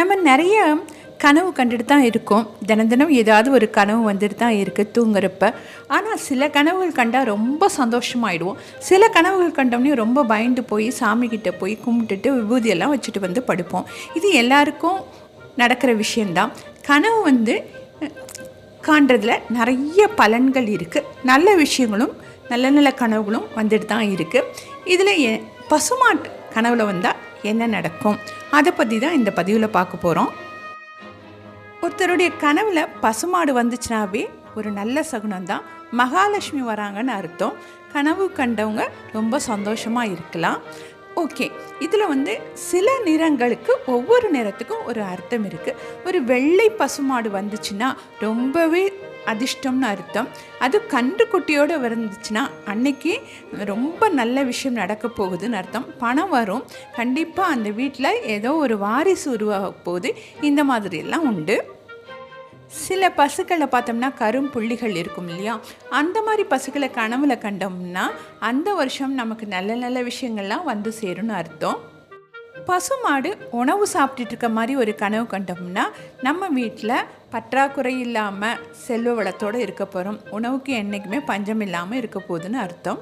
நம்ம நிறைய கனவு கண்டுட்டு தான் இருக்கோம். தினம் தினம் ஏதாவது ஒரு கனவு வந்துட்டு தான் இருக்குது தூங்குறப்ப. ஆனால் சில கனவுகள் கண்டால் ரொம்ப சந்தோஷமாயிடுவோம். சில கனவுகள் கண்டோம்னே ரொம்ப பயந்து போய் சாமிக்கிட்ட போய் கும்பிட்டுட்டு விபூதியெல்லாம் வச்சுட்டு வந்து படுப்போம். இது எல்லாருக்கும் நடக்கிற விஷயந்தான் கனவு வந்து காண்றதுல நிறைய பலன்கள் இருக்குது நல்ல விஷயங்களும் நல்ல நல்ல கனவுகளும் வந்துட்டு தான் இருக்குது இதில் எ பசுமாட்டு கனவில் வந்தால் என்ன நடக்கும்? அதை பற்றி தான் இந்த பதிவில் பார்க்க போகிறோம் ஒருத்தருடைய கனவில் பசுமாடு வந்துச்சுனாவே ஒரு நல்ல சகுனம் தான். மகாலட்சுமி வராங்கன்னு அர்த்தம். கனவு கண்டவங்க ரொம்ப சந்தோஷமாக இருக்கலாம். ஓகே. இதில் வந்து சில நிறங்களுக்கு ஒவ்வொரு நிறத்துக்கும் ஒரு அர்த்தம் இருக்குது ஒரு வெள்ளை பசுமாடு வந்துச்சுன்னா ரொம்பவே அதிர்ஷ்டம்னு அர்த்தம். அது கன்று குட்டியோடு வந்துச்சுன்னா அன்னைக்கு ரொம்ப நல்ல விஷயம் நடக்க போகுதுன்னு அர்த்தம். பணம் வரும். கண்டிப்பாக அந்த வீட்டில் ஏதோ ஒரு வாரிசு உருவாக போகுது. இந்த மாதிரியெல்லாம் உண்டு. சில பசுக்களை பார்த்தோம்னா கரும் புள்ளிகள் இருக்கும் இல்லையா? அந்த மாதிரி பசுக்களை கனவுல கண்டோம்னா அந்த வருஷம் நமக்கு நல்ல நல்ல விஷயங்கள்லாம் வந்து சேரும்னு அர்த்தம். பசுமாடு உணவு சாப்பிட்டுட்டு இருக்க மாதிரி ஒரு கனவு கண்டோம்னா நம்ம வீட்டில் பற்றாக்குறை இல்லாமல் செல்வ வளத்தோடு இருக்க போகிறோம் உணவுக்கு என்றைக்குமே பஞ்சம் இல்லாமல் இருக்க போகுதுன்னு அர்த்தம்.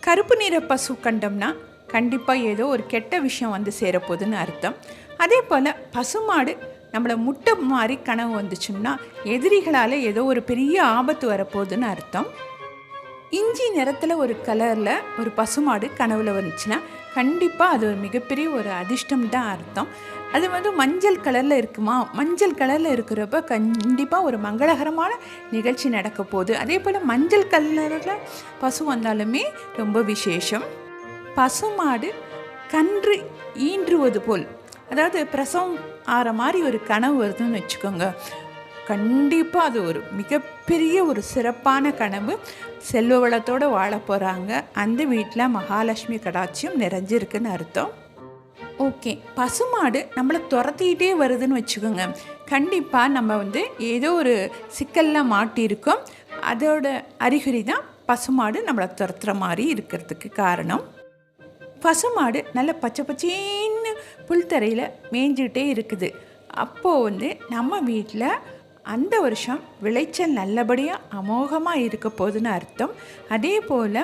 கருப்பு நிற பசு கண்டோம்னா கண்டிப்பாக ஏதோ ஒரு கெட்ட விஷயம் வந்து சேரப்போகுதுன்னு அர்த்தம். அதே போல் பசுமாடு நம்மளை முட்டை மாதிரி கனவு வந்துச்சுன்னா எதிரிகளால் ஏதோ ஒரு பெரிய ஆபத்து வரப்போகுதுன்னு அர்த்தம். இஞ்சி நிறத்தில் ஒரு கலரில் ஒரு பசுமாடு கனவில் வந்துச்சுன்னா கண்டிப்பாக அது ஒரு மிகப்பெரிய ஒரு அதிர்ஷ்டம் தான் அர்த்தம். அது வந்து மஞ்சள் கலரில் இருக்குமா? மஞ்சள் கலரில் இருக்கிறப்ப கண்டிப்பாக ஒரு மங்களகரமான நிகழ்ச்சி நடக்க போகுது. அதே போல் மஞ்சள் கலரில் பசு வந்தாலுமே ரொம்ப விசேஷம். பசுமாடு கன்று ஈன்றுவது போல் அதாவது பிரசவம் ஆகிற மாதிரி ஒரு கனவு வருதுன்னு வச்சுக்கோங்க. கண்டிப்பாக அது ஒரு மிகப்பெரிய ஒரு சிறப்பான கனவு. செல்வ வளத்தோடு வாழ போகிறாங்க அந்த வீட்டில் மகாலட்சுமி கடாட்சியம் நிறைஞ்சிருக்குன்னு அர்த்தம். ஓகே. பசுமாடு நம்மளை துரத்திக்கிட்டே வருதுன்னு வச்சுக்கோங்க. கண்டிப்பாக நம்ம வந்து ஏதோ ஒரு சிக்கலில் மாட்டியிருக்கோம். அதோட அறிகுறி தான் பசுமாடு நம்மளை துரத்துற மாதிரி இருக்கிறதுக்கு காரணம். பசுமாடு நல்ல பச்சை பச்சை புல்தரையில் மேய்ஞ்சிக்கிட்டே இருக்குது. அப்போது வந்து நம்ம வீட்டில் அந்த வருஷம் விளைச்சல் நல்லபடியாக அமோகமாக இருக்க போகுதுன்னு அர்த்தம். அதே போல்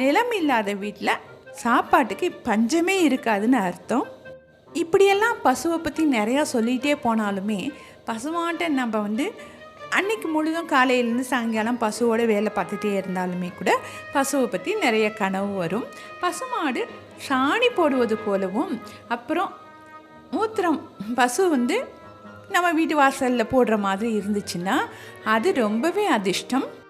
நிலம் இல்லாத வீட்டில் சாப்பாட்டுக்கு பஞ்சமே இருக்காதுன்னு அர்த்தம். இப்படியெல்லாம் பசுவை பற்றி நிறையா சொல்லிகிட்டே போனாலுமே பசுமாட்டை நம்ம வந்து அன்னைக்கு முழுதும் காலையிலேருந்து சாயங்காலம் பசுவோட வேலை பார்த்துட்டே இருந்தாலுமே கூட பசுவை பற்றி நிறைய கனவு வரும். பசுமாடு சாணி போடுவது போலவும் அப்புறம் மூத்திரம் பசு வந்து நம்ம வீட்டு வாசலில் போடுற மாதிரி இருந்துச்சுன்னா அது ரொம்பவே அதிர்ஷ்டம்.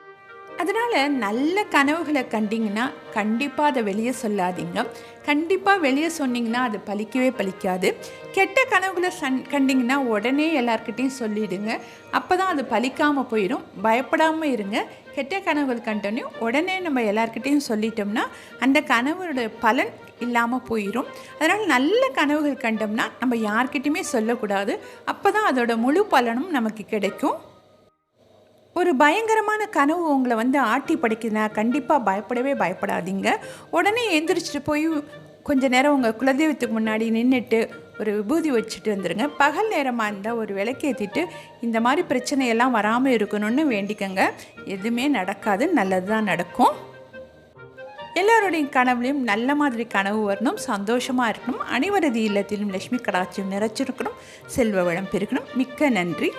அதனால் நல்ல கனவுகளை கண்டிங்கன்னா கண்டிப்பாக அதை வெளியே சொல்லாதீங்க. கண்டிப்பாக வெளியே சொன்னீங்கன்னா அது பலிக்கவே பலிக்காது கெட்ட கனவுகளை சன் கண்டிங்கன்னா உடனே எல்லாருக்கிட்டையும் சொல்லிடுங்க. அப்போ தான் அது பலிக்காமல் போயிடும் பயப்படாமல் இருங்க. கெட்ட கனவுகள் கண்டோன்னே உடனே நம்ம எல்லாருக்கிட்டையும் சொல்லிட்டோம்னா அந்த கனவோட பலன் இல்லாமல் போயிடும் அதனால் நல்ல கனவுகள் கண்டோம்னா நம்ம யார்கிட்டையுமே சொல்லக்கூடாது. அப்போ தான் அதோட முழு பலனும் நமக்கு கிடைக்கும். ஒரு பயங்கரமான கனவு உங்களை வந்து ஆட்டி படைக்குதுன்னா கண்டிப்பாக பயப்படவே பயப்படாதீங்க. உடனே எந்திரிச்சிட்டு போய் கொஞ்ச நேரம் உங்கள் குலதெய்வத்துக்கு முன்னாடி நின்றுட்டு ஒரு விபூதி வச்சுட்டு வந்துடுங்க பகல் நேரமாக இருந்தால் ஒரு விளக்கேற்றிட்டு இந்த மாதிரி பிரச்சனையெல்லாம் வராமல் இருக்கணும்னு வேண்டிக்கங்க. எதுவுமே நடக்காது. நல்லது தான் நடக்கும். எல்லோருடைய கனவுலையும் நல்ல மாதிரி கனவு வரணும். சந்தோஷமாக இருக்கணும். அனைவரது இல்லத்திலும் லட்சுமி கடாட்சியம் நிறைச்சிருக்கணும் செல்வ வளம் பெருக்கணும் மிக்க நன்றி.